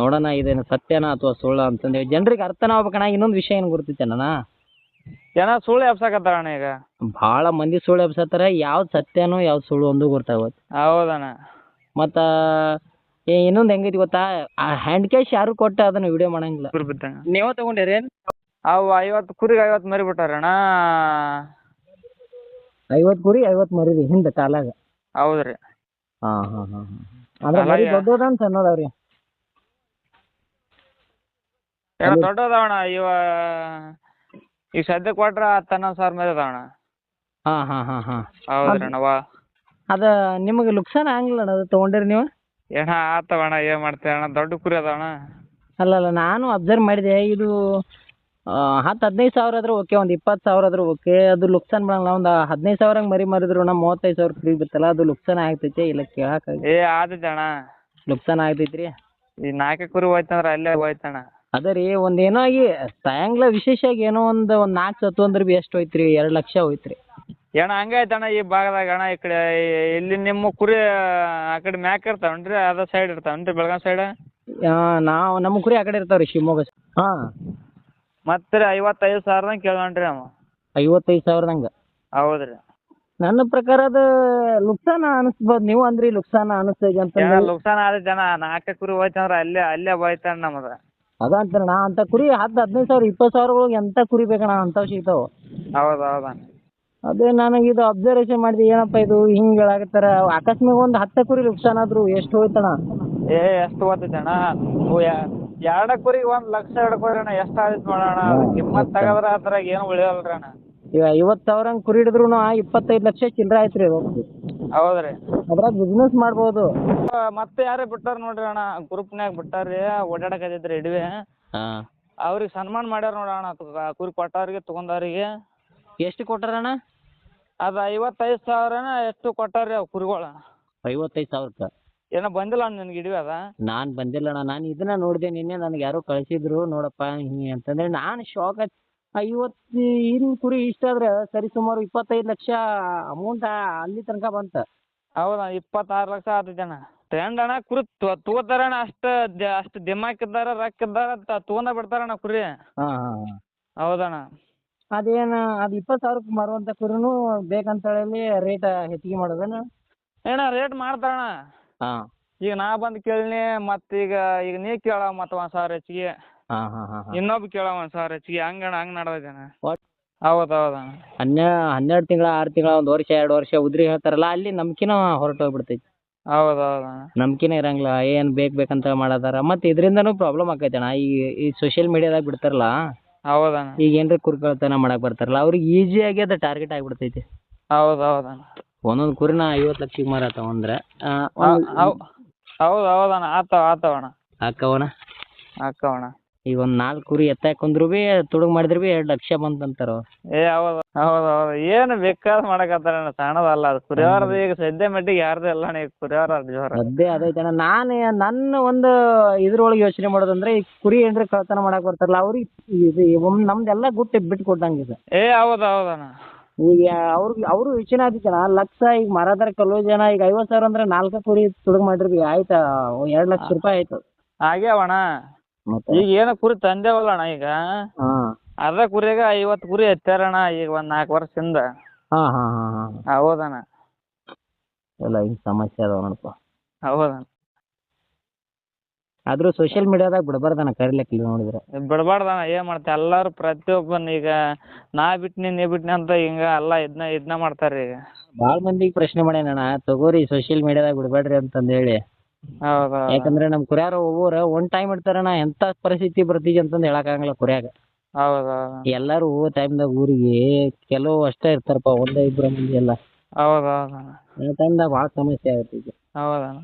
ನೋಡೋಣ ಇದೇನು ಸತ್ಯನ ಅಥವಾ ಸುಳ್ಳ ಅಂತಂದೇಳಿ ಜನರಿಗೆ ಅರ್ಥನ ಆಗ್ಬೇಕಣ್ಣ ಇನ್ನೊಂದು ವಿಷಯ ಏನು ಗೊತ್ತೈತೇನಣ್ಣ ಜನ ಸುಳ್ಳು ಎಬ್ಸಾಕತ್ತಾರ ಅಣ್ಣ ಈಗ. ಭಾಳ ಮಂದಿ ಸುಳ್ಳು ಎಬ್ಸತ್ತಾರ ಯಾವ್ದು ಸತ್ಯನೋ ಯಾವ್ದು ಸುಳ್ಳು ಒಂದು ಗೊತ್ತಾಗುತ್ತೆ ಹೌದಣ್ಣ. ಮತ್ತು ಇನ್ನೊಂದು ಹೆಂಗೈತಿ ಗೊತ್ತಾ? ಆ ಹ್ಯಾಂಡ್ ಕ್ಯಾಶ್ ಯಾರು ಕೊಟ್ಟ ಅದನ್ನ ವಿಡಿಯೋ ಮಾಡಂಗಿಲ್ಲ. ನೀವೇ ತಗೊಂಡಿರಿ ಅವು ಐವತ್ತು ಕುರಿಗೆ ಐವತ್ತು ಮರಿ ಬಿಟ್ಟಾರಣ್ಣ. ಐವತ್ತು ಕುರಿ ಐವತ್ತು ಮರಿರಿ ಹಿಂದೆ ಕಾಲಾಗ. ಹೌದ್ರಿ. ಹಾಂ ಹಾಂ ಹಾಂ ಹಾಂ. ಅಂದ್ರೆ ಮರಿ ಏನ ಅದಾವ ದೊಡ್ಡದವಣ ಇವ ಈಗ ಸದ್ಯಕ್ಕೆ ಕೊಟ್ರ ಹತ್ತು ಹನ್ನೊಂದು ಸಾವಿರ ಮೇಲೆ ಅದಾವಣ. ಹಾಂ ಹಾಂ ಹಾಂ ಹಾಂ. ಹೌದ್ರಿ ಅಣ್ಣ ವಾ. ಅದ ನಿಮಗೆ ಲುಕ್ಸಾನ್ ಆಗಿಲ್ಲ ಅಣ್ಣ ಅದು ತೊಗೊಂಡಿರಿ ನೀವು? ಏನ ಆತವಣ ಏನ್ ಮಾಡ್ತೀವಿ ಅಣ್ಣ ದೊಡ್ಡ ಕುರಿ ಅದಾವಣ. ಅಲ್ಲ ಅಲ್ಲ ನಾನು ಅಬ್ಸರ್ವ್ ಮಾಡಿದೆ ಇದು ಹತ್ತು ಹದಿನೈದು ಸಾವಿರ ಆದ್ರೆ ಓಕೆ ಒಂದು ಇಪ್ಪತ್ತು ಸಾವಿರ ಆದ್ರೆ ಓಕೆ ಅದು ಲುಕ್ಸಾನ್ ಮಾಡಲ್ಲ ಒಂದು ಹದಿನೈದು ಸಾವಿರ ಮರಿ ಮಾರಿದ್ರು ನಮ್ಮ ಮೂವತ್ತೈದು ಸಾವಿರ ಫ್ರೀ ಬಿತ್ತಲ್ಲ ಅದು ಲುಕ್ಸಾನ್ ಆಗ್ತೈತೆ ಇಲ್ಲ ಕೇಳಕ್ಕೆ ಏ ಆದೈತೆ ಅಣ್ಣ ಲುಕ್ಸಾನ್ ಆಗ್ತೈತ್ರಿ. ಈ ನಾಲ್ಕು ಕುರಿ ಹೋಯ್ತಂದ್ರ ಅಲ್ಲೇ ಹೋಯ್ತಣ್ಣ. ಅದೇ ರೀ ಒಂದು ಏನೋ ಆಗಿ ಸಾಯಂಕಾಲ ವಿಶೇಷ ಆಗಿ ಏನೋ ಒಂದು ಒಂದು ನಾಲ್ಕು ಸತ್ತು ಅಂದ್ರೆ ಬಿ ಎಷ್ಟು ಹೋಯ್ತ್ರಿ? ಎರಡ್ ಎರಡು ಲಕ್ಷ ಹೋಯ್ತ್ರಿ. ರೀ ಏನ ಹಂಗಾಯ್ತಣ್ಣ ಈ ಭಾಗದಾಗ ಅಣ್ಣ ಈ ಕಡೆ ಇಲ್ಲಿ ನಿಮ್ಮ ಕುರಿ ಆ ಕಡೆ ಮ್ಯಾಕ್ ಇರ್ತಾವನ್ರಿ? ಅದ ಸೈಡ್ ಇರ್ತಾವನ್ರಿ ಬೆಳಗಾಂ ಸೈಡ್ ನಾವು ನಮ್ಮ ಕುರಿ ಆ ಕಡೆ ಇರ್ತಾವೆ ರೀ ಶಿವಮೊಗ್ಗ ಹಾ. ಮತ್ತೆ ರೀ ಐವತ್ತೈದು ಸಾವಿರದಂಗೆ ಕೇಳೋಣ್ರಿ ಅವ. ಐವತ್ತೈದು ಸಾವಿರದಂಗ? ಹೌದ್ರಿ. ನನ್ನ ಪ್ರಕಾರ ಅದು ಲುಕ್ಸಾನ ಅನಿಸ್ಬೋದು. ನೀವು ಅಂದ್ರಿ ಲುಕ್ಸಾನ ಅನಿಸ್ತೈತೆ ಅಂತ ಲುಕ್ಸಾನ ಆದ್ರೆ ಜನ ಅಣ್ಣ ನಾಲ್ಕು ಕುರಿ ಹೋಯ್ತಂದ್ರ ಅಲ್ಲೇ ಅಲ್ಲೇ ಹೋಯ್ತಾನ ನಮ್ಮದ ಅದ ಅಂತಾರಣ್ಣ ಅಂತ ಕುರಿ ಹತ್ತು ಹದಿನೈದು ಸಾವಿರ ಇಪ್ಪತ್ತು ಸಾವಿರಗಳಿಗೆ ಎಂತ ಕುರಿ ಬೇಕಣ್ಣ ಅಂಥವು ಸಿಗ್ತಾವೆ ಹೌದು ಅದೇ ನನಗೆ ಇದು ಅಬ್ಸರ್ವೇಷನ್ ಮಾಡಿದೆ ಏನಪ್ಪ ಇದು ಹಿಂಗೆ ಹೇಳಾಕತ್ತಾರ. ಅಕಸ್ಮಾತ್ ಒಂದು ಹತ್ತು ಕುರಿ ನುಕ್ಸಾನ್ ಆದ್ರು ಎಷ್ಟು ಹೋಯ್ತಣ್ಣ? ಏ ಎಷ್ಟು ಓದ್ತೈತೆ ಅಣ್ಣ ಎರಡ ಕುರಿ ಒಂದ್ ಲಕ್ಷ ಹಿಡ್ಕೊರಿ ಅಣ್ಣ ಎಷ್ಟು ಆದೈತೆ ನೋಡೋಣ ಕಿಮ್ಮತ್ ತಗದ್ರ ಅದ್ರಾಗ ಏನು ಉಳಿಯಲ್ರಿ ಅಣ್ಣ ಈಗ ಐವತ್ತು ಸಾವಿರ ಕುರಿ ಹಿಡಿದ್ರು ಇಪ್ಪತ್ತೈದು ಲಕ್ಷ ಚಿಲ್ಲರೆ ಆಯ್ತು ರೀ ಹೌದ್ರಿ. ಅದ್ರಾಗ ಬಿಸ್ನೆಸ್ ಮಾಡ್ಬೋದು. ಮತ್ತ ಯಾರೇ ಬಿಟ್ಟಾರ ನೋಡ್ರಿ ಅಣ್ಣ ಗ್ರೂಪ್ನ್ಯಾಗ ಬಿಟ್ಟಾರ್ರಿ ಓಡಾಡಕತ್ತೈತ್ರಿ ಇಡ್ವಿ ಹಾಂ. ಅವ್ರಿಗೆ ಸನ್ಮಾನ ಮಾಡ್ಯಾರ ನೋಡೋಣ ಕುರಿ ಕೊಟ್ಟವ್ರಿಗೆ ತಗೊಂಡವ್ರಿಗೆ ಎಷ್ಟು ಅದ ಅದು ಐವತ್ತೈದು ಸಾವಿರನ ಎಷ್ಟು ಕೊಟ್ಟಾರ್ರಿ ಅವು ಕುರಿಗಳ. ಐವತ್ತೈದು ಸಾವಿರಕ್ಕೆ? ಏನೋ ಬಂದಿಲ್ಲ ಅಣ್ಣ ನಿನ್ಗೆ ಇಡ್ವಿ ಅದ. ನಾನು ಬಂದಿಲ್ಲಣ್ಣ ನಾನು ಇದನ್ನ ನೋಡಿದೆ ನಿನ್ನೆ ನನಗೆ ಯಾರೋ ಕಳಿಸಿದ್ರು ನೋಡಪ್ಪ ಹಿಂಗೆ ಅಂತಂದ್ರೆ ನಾನು ಶಾಕ್ ಐವತ್ತು ಇನ್ ಕುರಿ ಇಷ್ಟಾದ್ರೆ ಸರಿ ಸುಮಾರು ಇಪ್ಪತ್ತೈದು ಲಕ್ಷ ಅಮೌಂಟ್ ಅಲ್ಲಿ ತನಕ ಬಂತ. ಹೌದ ಇಪ್ಪತ್ತಾರು ಲಕ್ಷ ಆತೈತೆ ಅಣ್ಣ ಟ್ರೆಂಡ್ ಅಣ್ಣ ಕುರಿ ತಗೋತಾರಣ್ಣ ಅಷ್ಟ ಅಷ್ಟ ದಿಮಾಕ್ ಇದ್ದಾರ ರೊಕ್ಕ ಇದ್ದಾರ ತಗೊಂಡ ಬಿಡ್ತಾರಣ್ಣ ಕುರಿ. ಹಾಂ ಹಾಂ. ಹೌದಣ್ಣ. ಅದೇನ ಅದು ಇಪ್ಪತ್ತು ಸಾವಿರಕ್ಕೆ ಮಾರುವಂಥ ಕುರಿನೂ ಬೇಕಂತ ಹೇಳಿ ರೇಟ್ ಹೆಚ್ಚಿಗೆ ಮಾಡೋದೇನು? ಏನ ರೇಟ್ ಮಾಡ್ತಾರಣ್ಣ. ಹಾಂ. ಈಗ ನಾ ಬಂದು ಕೇಳಿನಿ ಮತ್ತ ಈಗ ಈಗ ನೀ ಕೇಳ ಮತ್ತ ಒಂದ್ ಸಾವಿರ ಹೆಚ್ಚಿಗೆ. ಹಾಂ ಹಾಂ ಹಾಂ ಹಾಂ. ಇನ್ನೊಬ್ಬ ಕೇಳವ ಸರ್ ಹೆಚ್ಚಿಗೆ ಹಂಗಣ್ಣ ಹಂಗ ನಡ್ದೈತಣ್ಣ ಒಟ್- ಹೌದ ಹೌದಣ್ಣ ಹನ್ನೆ ಹನ್ನೆರಡು ತಿಂಗಳ ಆರು ತಿಂಗಳ ಒಂದು ವರ್ಷ ಎರಡು ವರ್ಷ ಉದ್ರಿ ಹೇಳ್ತಾರಲ್ಲ ಅಲ್ಲಿ ನಂಬಕಿನ ಹೊರ್ಟೋಗ್ಬಿಡ್ತೇತಿ ಹೌದ ಹೌದಣ್ಣ ನಂಬಿಕೆನೇ ಇರಂಗಿಲ್ಲ ಏನು ಬೇಕು ಬೇಕಂತ ಮಾಡದಾರ. ಮತ್ತು ಇದರಿಂದನೂ ಪ್ರಾಬ್ಲಮ್ ಆಕೈತೆ ಅಣ್ಣ. ಈ ಈ ಸೋಷಿಯಲ್ ಮೀಡಿಯಾದಾಗ ಬಿಡ್ತಾರಲ್ಲ ಹೌದಣ್ಣ ಈಗ ಏನ್ರ ಕುರುಕಳ್ತನ ಮಾಡಕ್ ಬರ್ತಾರಲ್ಲ ಅವ್ರಿಗೆ ಆಗಿ ಅದು ಟಾರ್ಗೆಟ್ ಆಗಿಬಿಡ್ತೈತಿ. ಹೌದ ಹೌದ ಒಂದೊಂದು ಕುರಿನ ಐವತ್ತು ಲಕ್ಷಕ್ಕೆ ಮಾರಾತಾವ ಅಂದ್ರೆ ಹೌದ್ ಹೌದು ಹೌದಣ್ಣ ಆತಾವ ಆತಾವಣ್ಣ ಅಕ್ಕವ ಹಾಕವಣ್ಣ ಈಗ ಒಂದು ನಾಲ್ಕು ಕುರಿ ಎತ್ತಾಕ್ ಕುಂದ್ರು ಬಿ ತುಡುಗ್ ಮಾಡಿದ್ರು ಬಿ ಎರಡ್ ಲಕ್ಷ ಬಂತಂತಾರ ಏ ಹೌದು ಹೌದು ಹೌದು. ಏನು ಬೇಕಾದ್ ಮಾಡಕತ್ತಾರಣ್ಣ ಸಣ್ಣದಲ್ಲ ಅದು. ಕುರಿಯವ್ರದ್ದು ಈಗ ಸದ್ಯ ಮಟ್ಟಿಗೆ ಯಾರ್ದು ಇಲ್ಲ ಅಣ್ಣ ಈಗ ಕುರಿಯವ್ರ ಜೋರ. ಅದೇ ಅದೈತೆ ಅಣ್ಣ. ನಾನು ನನ್ನ ಒಂದು ಇದ್ರೊಳಗೆ ಯೋಚನೆ ಮಾಡೋದಂದ್ರೆ ಈ ಕುರಿ ಏನ್ರ ಕಳ್ತನ ಮಾಡಕ್ ಬರ್ತಾರಲ್ಲ ಅವ್ರಿಗೆ ಒಮ್ಮೆ ನಮ್ದೆಲ್ಲ ಗುಟ್ಟು ಬಿಟ್ಟು ಕೊಟ್ಟಂಗೆ ಇದು. ಏ ಹೌದು ಹೌದಣ್ಣ ಈಗ ಅವ್ರಿಗೆ ಅವರು ಯೋಚನೆ ಆದಿತ್ತಣ್ಣ ಲಕ್ಷ ಈಗ ಮಾರಾದಾರ ಕೆಲವು ಜನ ಈಗ ಐವತ್ತು ಸಾವಿರ ಅಂದ್ರೆ ನಾಲ್ಕು ಕುರಿ ತುಡುಗ್ ಮಾಡಿರ್ಬಿ ಆಯ್ತಾ? ಎರಡು ಲಕ್ಷ ರೂಪಾಯಿ ಆಯ್ತು. ಆಗ್ಯಾವಣ್ಣ ಮತ್ತೆ? ಈಗ ಏನ ಕುರಿ ತಂದೇವಲ್ಲ ಅಣ್ಣ ಈಗ. ಹಾ. ಅರ್ಧ ಕುರಿಯಾಗ ಐವತ್ತು ಕುರಿ ಎತ್ತಾರಣ್ಣ ಈಗ ಒಂದ್ ನಾಲ್ಕು ವರ್ಷದಿಂದ. ಹಾ ಹಾ ಹಾ ಹಾಂ ಹೌದಣ್ಣ. ಎಲ್ಲ ಹಿಂಗೆ ಸಮಸ್ಯೆ ಅದಾವ ನೋಡಪ್ಪ. ಹೌದಣ್ಣ. ಆದ್ರೂ ಸೋಶಿಯಲ್ ಮೀಡಿಯಾದಾಗ ಬಿಡಬಾರ್ದಣ್ಣ ಕರಿಲಿಕ್ಕೆ ನೋಡಿದ್ರೆ. ಬಿಡಬಾರ್ದಣ್ಣ ಏನ್ ಮಾಡ್ತಾರೆ ಎಲ್ಲಾರು ಪ್ರತಿಯೊಬ್ಬನ ಈಗ ನಾ ಬಿಟ್ನಿ ನೀ ಬಿಟ್ನಿ ಅಂತ ಹಿಂಗ ಅಲ್ಲ ಇದ್ನ ಇದ್ನ ಮಾಡ್ತಾರೆ ಈಗ. ಭಾಳ ಮಂದಿಗೆ ಪ್ರಶ್ನೆ ಮಾಡ್ಯಾನಣ್ಣ ತಗೋರಿ ಸೋಶಿಯಲ್ ಮೀಡಿಯಾದಾಗ ಬಿಡಬೇಡ್ರಿ ಅಂತಂದು ಹೇಳಿ. ಹೌದು ಹೌದು ಯಾಕಂದ್ರೆ ನಮ್ಮ ಕುರಿಯಾರ ಒಬ್ಬರು ಒಂದ್ ಟೈಮ್ ಇಡ್ತಾರಣ್ಣ ಎಂತ ಪರಿಸ್ಥಿತಿ ಬರ್ತೈತಿ ಹೇಳಾಕ ಹೇಳಕ್ಕಾಗಲ್ಲ ಕುರಿಯಾಗ. ಎಲ್ಲಾರು ಹೌದು ಎಲ್ಲರೂ ಹೋಗೋ ಟೈಮ್ದಾಗ ಊರಿಗೆ ಕೆಲವು ಅಷ್ಟೇ ಇರ್ತಾರಪ್ಪ ಒಂದ ಇಬ್ರ ಮಂದಿ ಎಲ್ಲ. ಟೈಮ್ ಆ ಟೈಮ್ದಾಗ ಭಾಳ ಸಮಸ್ಯೆ ಆಗತ್ತೈತಿ ಹೌದಣ್ಣ